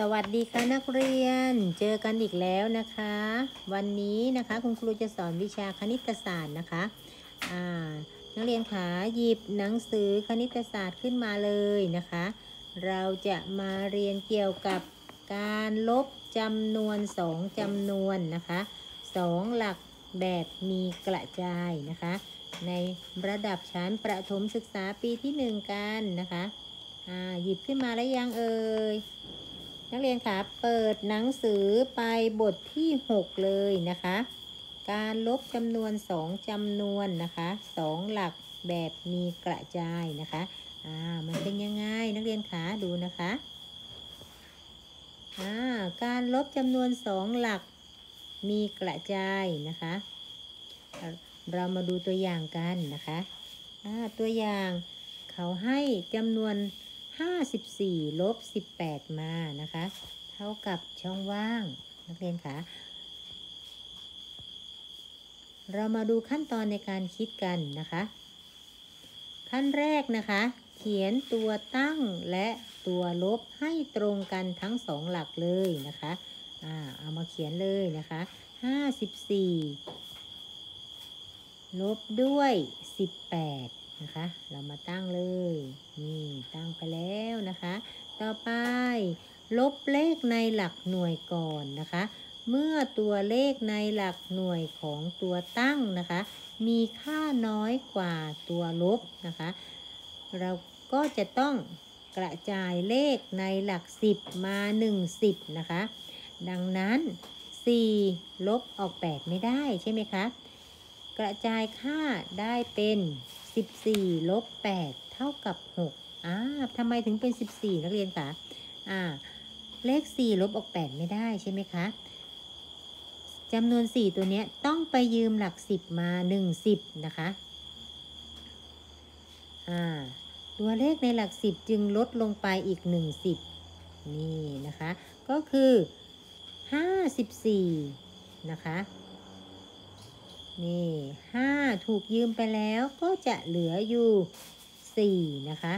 สวัสดีค่ะนักเรียน เจอกันอีกแล้วนะคะ วันนี้นะคะคุณครูจะสอนวิชาคณิตศาสตร์นะคะอ่านักเรียนขาหยิบหนังสือคณิตศาสตร์ขึ้นมาเลยนะคะ เราจะมาเรียนเกี่ยวกับการลบจำนวนสองจำนวนนะคะสองหลักแบบมีกระจายนะคะ ในระดับชั้นประถมศึกษาปีที่หนึ่งกันนะคะอ่าหยิบขึ้นมาแล้วยังเอ่ย นักเรียนคะเปิดหนังสือไปบทที่ 6 เลยนะคะ การลบจำนวน 2จำนวนนะคะ 2 หลักแบบมีกระจายนะคะอ่ามันเป็นยังไงนักเรียนคะดูนะคะอ่าการลบจำนวน 2 หลักมีกระจายนะคะ เรามาดูตัวอย่างกันนะคะอ่าตัวอย่างเขาให้จำนวน 54ลบ18 มานะคะ เท่ากับช่องว่าง นักเรียนคะเรามาดูขั้นตอนในการคิดกันนะคะ ขั้นแรกนะคะ เขียนตัวตั้งและตัวลบให้ตรงกันทั้งสองหลักเลยนะคะอ่าเอามาเขียนเลยนะคะ54ลบด้วย18 นะคะ เรามาตั้งเลย นี่ตั้งไปแล้วนะคะ ต่อไป ลบเลขในหลักหน่วยก่อนนะคะ เมื่อตัวเลขในหลักหน่วยของตัวตั้งนะคะ มีค่าน้อยกว่าตัวลบนะคะ เราก็จะต้องกระจายเลขในหลัก 10 มา 1 10 นะคะ ดังนั้น 4 ลบออก 8 ไม่ได้ใช่ไหมคะ กระจายค่าได้เป็น 14ลบ8เท่ากับ 6อ่าทำไมถึงเป็น 14 นักเรียนคะอ่า เลข 4 ลบออก 8 ไม่ได้ใช่ไหมคะจำนวน 4 ตัวนี้ต้องไปยืมหลัก 10 มา 1 10 นะคะ อ่า ตัวเลขในหลัก 10 จึงลดลงไปอีก 1 10 นี่นะคะ ก็คือ 54 นะคะ นี่ห้าถูกยืมไปแล้วก็จะเหลืออยู่สี่นะคะ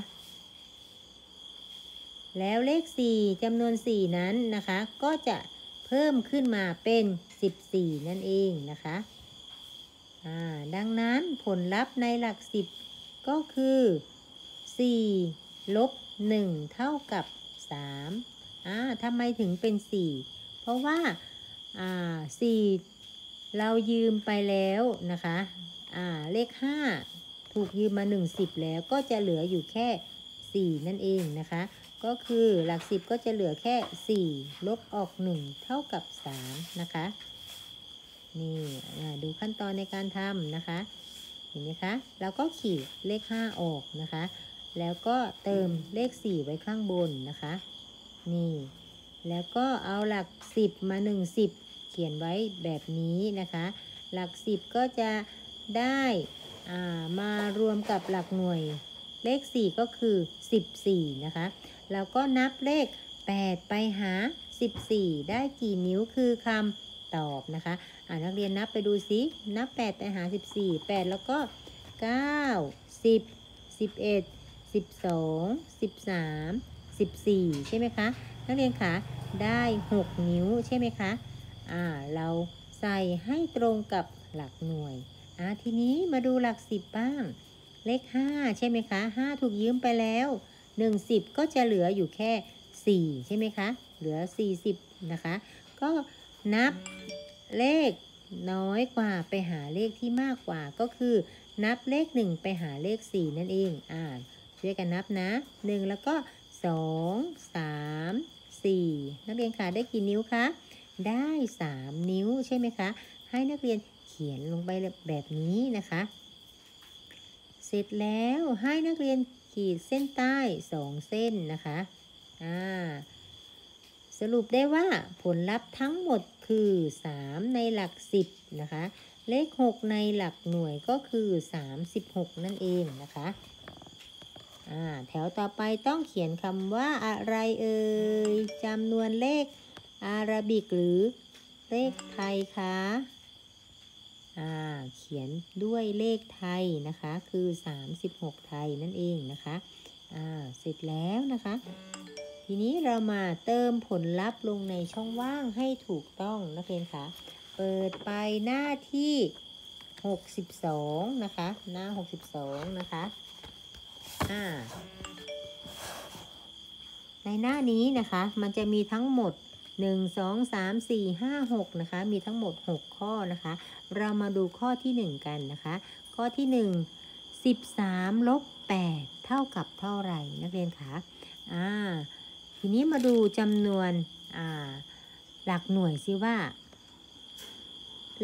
แล้วเลขสี่จำนวนสี่นั้นนะคะ ก็จะเพิ่มขึ้นมาเป็นสิบสี่นั่นเองนะคะดังนั้นผลลัพธ์ในหลักสิบก็คือสี่ลบหนึ่งเท่ากับสามอ่าทำไมถึงเป็นสี่เพราะว่าอ่าสี่ เรายืมไปแล้วนะคะ อ่า เลข5ถูกยืมมา1 10แล้วก็จะเหลืออยู่แค่4นั่นเองนะคะ ก็คือหลัก10ก็จะเหลือแค่4ลบออก1เท่ากับ3นะคะ นี่ดูขั้นตอนในการทำนะคะ เห็นไหมคะ เราก็ขีดเลข5ออกนะคะ แล้วก็เติมเลข4ไว้ข้างบนนะคะ นี่ แล้วก็เอาหลัก10มา1 10 เขียนไว้แบบนี้นะคะ หลักสิบก็จะได้มารวมกับหลักหน่วยเลข 4 ก็คือ 14 นะคะ แล้วก็นับเลข 8 ไปหา 14 ได้กี่นิ้วคือคำตอบนะคะ อ่านักเรียนนับไปดูซินับ 8 ไปหา 14 8 แล้วก็ 9 10 11 12 13 14 ใช่ไหมคะ นักเรียนคะ ได้ 6 นิ้วใช่ไหมคะ อ่าเราใส่ให้ตรงกับหลักหน่วยอ่าทีนี้มาดูหลักสิบบ้าง เลขห้าใช่ไหมคะห้าถูกยืมไปแล้วหนึ่งสิบก็จะเหลืออยู่แค่สี่ใช่ไหมคะ เหลือสี่สิบนะคะ ก็นับเลขน้อยกว่าไปหาเลขที่มากกว่าก็คือ นับเลขหนึ่งไปหาเลขสี่นั่นเองอ่าช่วยกันนับนะหนึ่งแล้วก็สองสามสี่นักเรียนคะได้กี่นิ้วคะ ได้ 3 นิ้วใช่ไหมคะ ให้นักเรียนเขียนลงไปแบบนี้นะคะ เสร็จแล้วให้นักเรียนขีดเส้นใต้ 2 เส้นนะคะอ่าสรุปได้ว่าผลลัพธ์ทั้งหมดคือ 3 ในหลัก 10 นะคะ เลข 6 ในหลักหน่วยก็คือ 36 นั่นเองนะคะแถวต่อไปต้องเขียนคำว่าอะไรเอ่ยจำนวนเลข อาราบิกหรือเลขไทยคะอ่าเขียนด้วยเลขไทยนะคะ คือ 36 ไทยนั่นเองนะคะอ่าเสร็จแล้วนะคะ ทีนี้เรามาเติมผลลัพธ์ลงในช่องว่างให้ถูกต้องนักเรียนคะเปิดไปหน้าที่ 62 นะคะ หน้า 62 นะคะอ่าในหน้านี้นะคะ มันจะมีทั้งหมด 1 2 3 4 5 6นะคะมีทั้งหมด 6 ข้อนะคะ เรามาดูข้อที่ 1 กันนะคะ ข้อที่ 1 13ลบ8เท่ากับเท่าไหร่นักเรียนคะอ่าทีนี้มาดูจำนวนอ่าหลักหน่วยสิว่า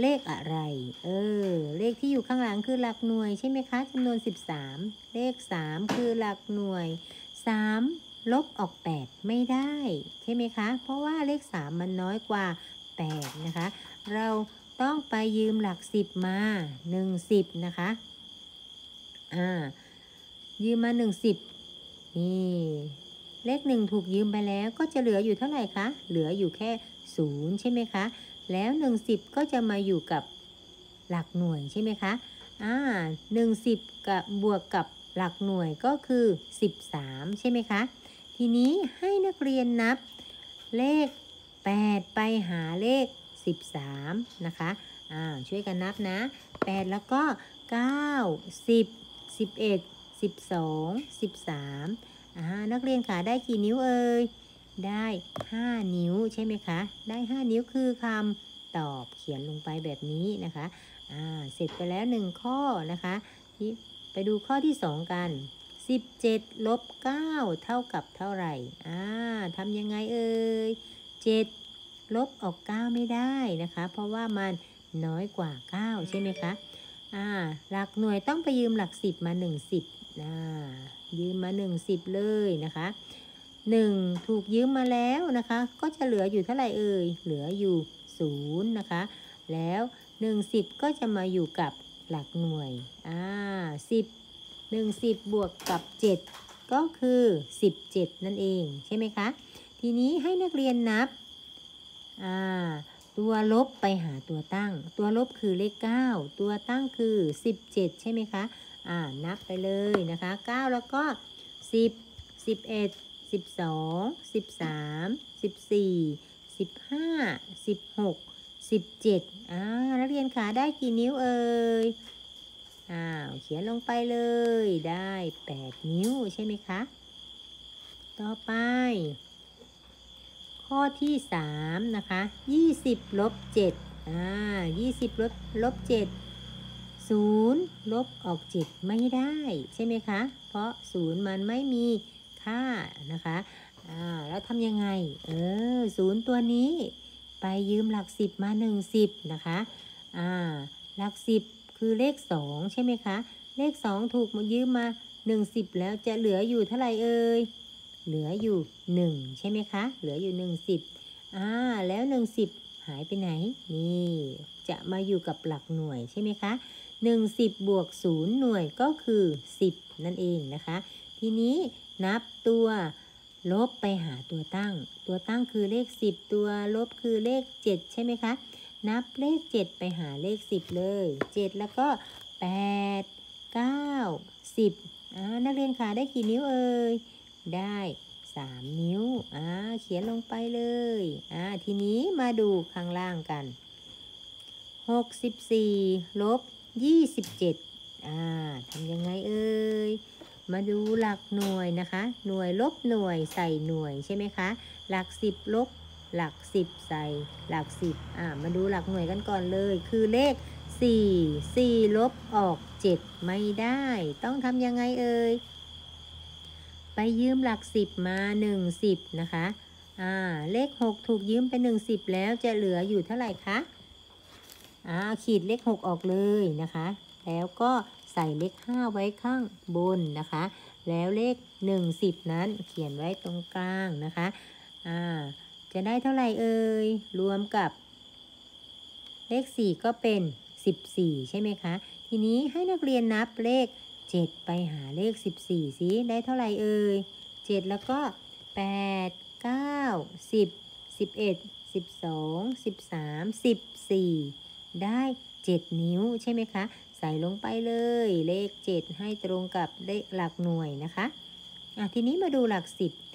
เลขอะไร เออ เลขที่อยู่ข้างหลังคือหลักหน่วยใช่ไหมคะจำนวน 13 เลข 3 คือหลักหน่วย 3 ลบออก 8 ไม่ได้ ใช่ไหมคะ เพราะว่าเลข 3 มันน้อยกว่า 8 นะคะ เราต้องไปยืมหลัก 10 มา 10 นะคะ อ่า ยืมมา 10 นี่ เลข 1 ถูกยืมไปแล้วก็จะเหลืออยู่เท่าไหร่คะ เหลืออยู่แค่ 0 ใช่ไหมคะ แล้ว1 10ก็จะมาอยู่กับหลักหน่วยใช่ไหมคะ อ่า1 10 กับบวกกับหลักหน่วยก็คือ 13 ใช่ไหมคะ ทีนี้ให้นักเรียนนับเลข 8 ไปหาเลข 13 นะคะอ่าช่วยกันนับนะ 8 แล้วก็ 9 10 11 12 13อ่านักเรียนค่ะได้กี่นิ้วเอ่ย ได้ 5 นิ้วใช่ไหมคะ ได้ 5 นิ้วคือคำตอบเขียนลงไปแบบนี้นะคะอ่าเสร็จไปแล้ว 1 ข้อนะคะที่ไปดูข้อที่ 2 กัน 17ลบ9เท่ากับเท่าไหร่ อ่าทำยังไงเอ่ย7ลบออก 9 ไม่ได้นะคะ เพราะว่ามันน้อยกว่า 9 ใช่ไหมคะ อ่า หลักหน่วยต้องไปยืมหลัก 10 มา 10อ่ายืมมา 10 เลยนะคะ 1 ถูกยืมมาแล้วนะคะ ก็จะเหลืออยู่เท่าไหร่เอ่ย เหลืออยู่0นะคะ แล้ว 1 10 ก็จะมาอยู่กับหลักหน่วย อ่า10 10 บวกกับ 7 ก็คือ 17 นั่นเองใช่ไหมคะ ทีนี้ให้นักเรียนนับตัวลบไปหาตัวตั้ง ตัวลบคือเลข 9 ตัวตั้งคือ 17 ใช่ไหมคะอ่านับไปเลยนะคะ 9 แล้วก็ 10 11 12 13 14 15 16 17อ่านักเรียนขาได้กี่นิ้วเอ่ย อ้าวเขียนลงไปเลยได้8นิ้วใช่ไหมคะ ต่อไป ข้อที่3นะคะ20ลบ7อ่า20ลบลบ7 0ลบออก7ไม่ได้ใช่ไหมคะ เพราะ0มันไม่มีค่านะคะอ่าแล้วทำยังไง เออ0ตัวนี้ ไปยืมหลัก10มา1 10นะคะอ่าหลัก10 คือเลข2ใช่ไหมคะ เลข2ถูกยืมมา1 10แล้วจะเหลืออยู่เท่าไหร่เอ่ย เหลืออยู่1ใช่ไหมคะ เหลืออยู่1 10อ่า แล้ว1 10หายไปไหน นี่ จะมาอยู่กับหลักหน่วยใช่ไหมคะ1 10บวก0หน่วยก็คือ10นั่นเองนะคะ ทีนี้นับตัวลบไปหาตัวตั้ง ตัวตั้งคือเลข 10 ตัวลบคือเลข 7 ใช่ไหมคะ นับเลข 7 ไปหาเลข 10 เลย 7 แล้วก็ 8 9 10อ่านักเรียนขาได้กี่นิ้วเอ่ย ได้ 3 นิ้วอ่าเขียนลงไปเลยอ่าทีนี้มาดูข้างล่างกัน 64ลบ27อ่าทำยังไงเอ่ย มาดูหลักหน่วยนะคะ หน่วยลบหน่วยใส่หน่วยใช่ไหมคะ หลัก 10ลบ หลัก10ใส่หลัก10อ่ามาดูหลักหน่วยกันก่อนเลย คือเลข4 4ลบออก7ไม่ได้ ต้องทำยังไงเอ่ยไปยืมหลัก10มา1 10นะคะอ่าเลข6ถูกยืมไป1 10แล้วจะเหลืออยู่เท่าไหร่คะอ่าขีดเลข6ออกเลยนะคะ แล้วก็ใส่เลข5ไว้ข้างบนนะคะ แล้วเลข1 10นั้นเขียนไว้ตรงกลางนะคะอ่า จะได้เท่าไหร่เอ่ย รวมกับ เลข 4 ก็เป็น 14 ใช่ไหมคะ ทีนี้ให้นักเรียนนับเลข 7 ไปหาเลข 14สิได้เท่าไหร่เอ่ย 7 แล้วก็ 8 9 10 11 12 13 14 ได้ 7 นิ้วใช่ไหมคะ ใส่ลงไปเลย เลข 7 ให้ตรงกับเลขหลักหน่วยนะคะอะทีนี้มาดูหลัก 10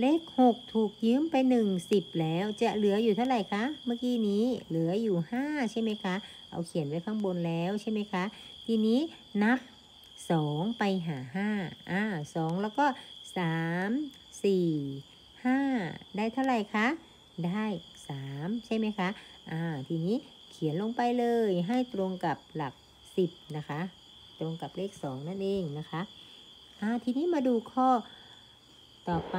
เลข6ถูกยืมไป1 10แล้วจะเหลืออยู่เท่าไหร่คะเมื่อกี้นี้เหลืออยู่5ใช่ไหมคะ เอาเขียนไว้ข้างบนแล้วใช่ไหมคะ ทีนี้นับ2ไปหา5อ่า2แล้วก็3 4 5ได้เท่าไหร่คะ ได้3ใช่ไหมคะอ่าทีนี้เขียนลงไปเลยให้ตรงกับหลัก10นะคะ ตรงกับเลข2นั่นเองนะคะอ่าทีนี้มาดูข้อ ต่อไป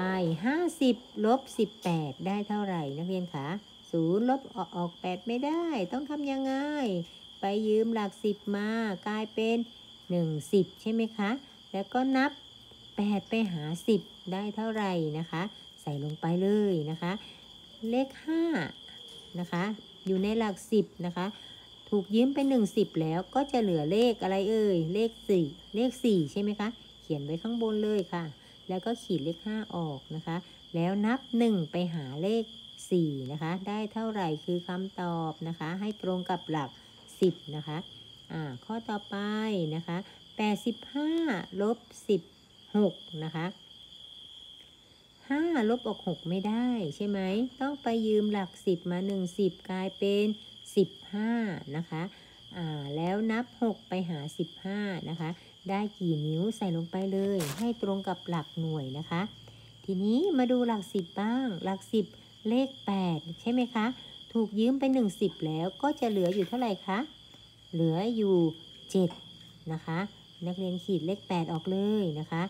50ลบ18 ได้เท่าไหร่นักเรียนคะ0ลบออกออก 8 ไม่ได้ ต้องทำยังไง ไปยืมหลัก 10 มากลายเป็น1 10 ใช่ไหมคะ แล้วก็นับ 8 ไปหา 10 ได้เท่าไหร่นะคะ ใส่ลงไปเลยนะคะ เลข 5 นะคะ อยู่ในหลัก 10 นะคะ ถูกยืมไป1 10 แล้วก็จะเหลือเลขอะไรเอ่ย เลข 4 เลข 4 ใช่ไหมคะ เขียนไว้ข้างบนเลยค่ะ แล้วก็ขีดเลข 5 ออกนะคะ แล้วนับ 1 ไปหาเลข 4 นะคะ ได้เท่าไหร่คือคำตอบนะคะ ให้ตรงกับหลัก 10 นะคะอ่าข้อต่อไปนะคะ 85ลบ16 นะคะ5ลบออก6ไม่ได้ใช่ไหม ต้องไปยืมหลัก 10 มา 1 10 กลายเป็น 15 นะคะ อ่า แล้วนับ 6 ไปหา 15 นะคะ ได้กี่นิ้วใส่ลงไปเลย ให้ตรงกับหลักหน่วยนะคะ ทีนี้มาดูหลัก10บ้าง หลัก10เลข 8 ใช่ไหมคะ ถูกยืมไป 10 แล้วก็จะเหลืออยู่เท่าไหร่คะ เหลืออยู่ 7 นะคะ นักเรียนขีดเลข 8 ออกเลยนะคะ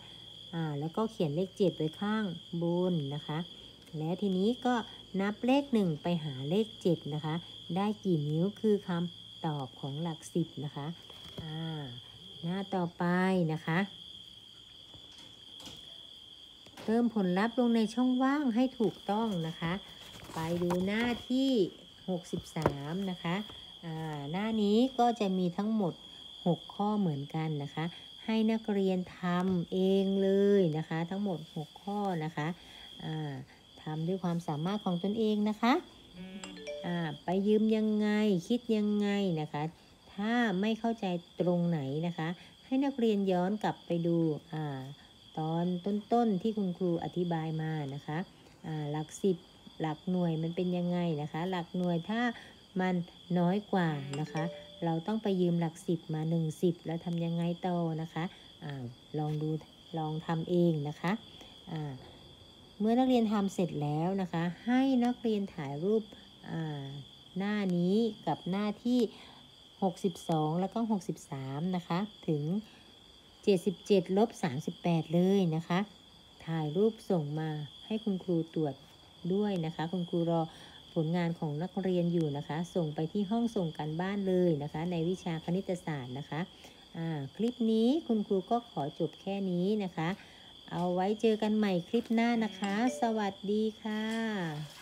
อ่าแล้วก็เขียนเลข 7 ไว้ข้างบนนะคะ แล้วทีนี้ก็นับเลข 1 ไปหาเลข 7 นะคะ ได้กี่นิ้วคือคำตอบของหลัก 10 นะคะอ่า หน้าต่อไปนะคะ เติมผลลัพธ์ลงในช่องว่างให้ถูกต้องนะคะ ไปดูหน้าที่ 63 นะคะอ่าหน้านี้ก็จะมีทั้งหมด 6 ข้อเหมือนกันนะคะ ให้นักเรียนทำเองเลยนะคะ ทั้งหมด 6 ข้อนะคะอ่าทำด้วยความสามารถของตนเองนะคะอ่าไปยืมยังไงคิดยังไงนะคะ ถ้าไม่เข้าใจตรงไหนนะคะ ให้นักเรียนย้อนกลับไปดูอตอนต้นๆที่คุณครูอธิบายมานะคะหลักสิบหลักหน่วยมันเป็นยังไงนะคะ หลักหน่วยถ้ามันน้อยกว่านะคะ เราต้องไปยืมหลักสิบมา1 0แล้วทำยังไงต่อนะคะอลองดูลองทำเองนะคะเมื่อนักเรียนทำเสร็จแล้วนะคะ ให้นักเรียนถ่ายรูปหน้านี้กับหน้าที่ 62 แล้วก็ 63 นะคะ ถึง 77 ลบ 38 เลยนะคะ ถ่ายรูปส่งมาให้คุณครูตรวจด้วยนะคะ คุณครูรอผลงานของนักเรียนอยู่นะคะ ส่งไปที่ห้องส่งการบ้านเลยนะคะ ในวิชาคณิตศาสตร์นะคะคลิปนี้คุณครูก็ขอจบแค่นี้นะคะ เอาไว้เจอกันใหม่คลิปหน้านะคะ สวัสดีค่ะ